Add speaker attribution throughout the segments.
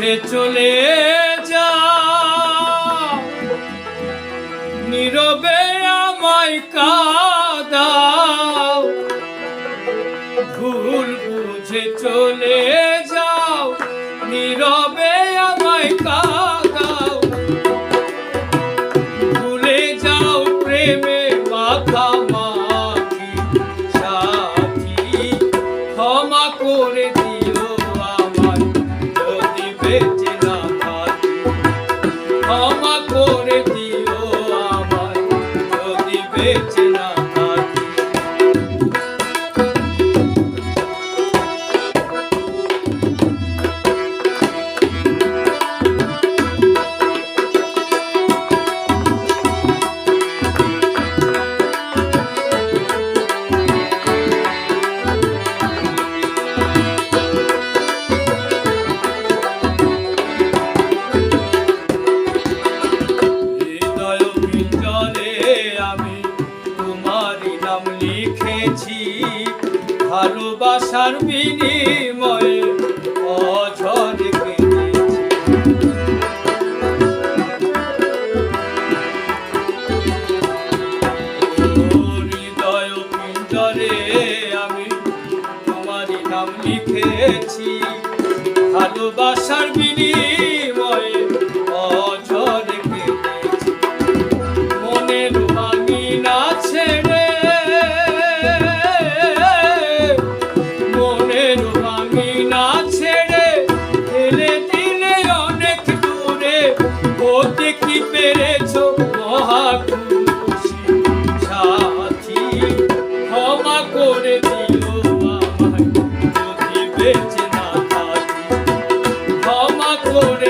Speaker 1: উঠে চলে যা। নীরবে আমায় কাদা ভুল বুঝে চলে ভালোবাসার বিনিময়ে হৃদয় আমি ভালোবাসার বিনিময় I'm Corona.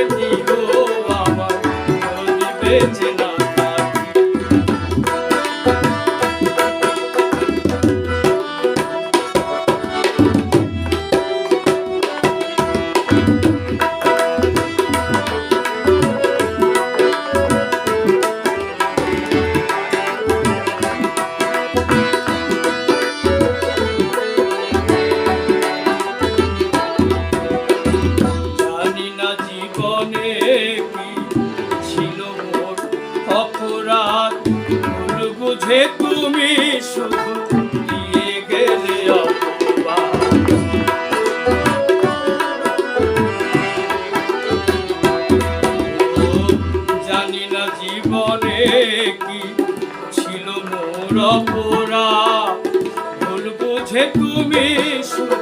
Speaker 1: মাঝে তুমি শুধু দিয়ে জানি না জীবনে কি ছিল মোর অপরা ভুল বুঝে তুমি শুধু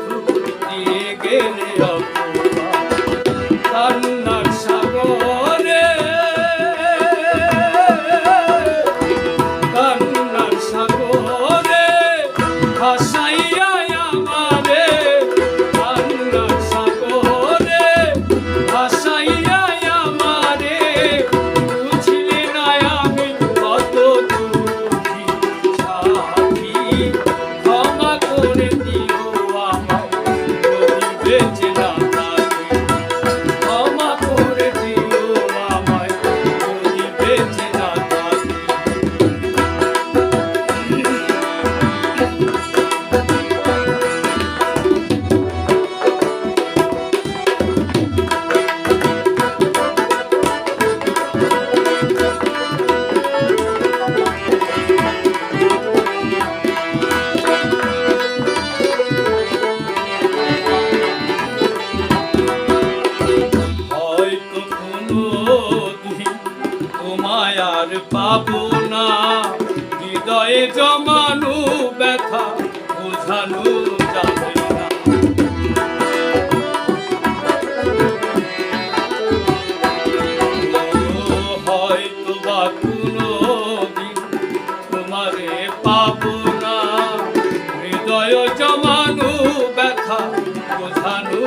Speaker 1: বধি তোমায় আর পাবো না হৃদয়ে জমানো ব্যথা বোঝানো যাবে বা কোনো তোমারে পাবো না। হৃদয় জমানো ব্যথা বোঝানো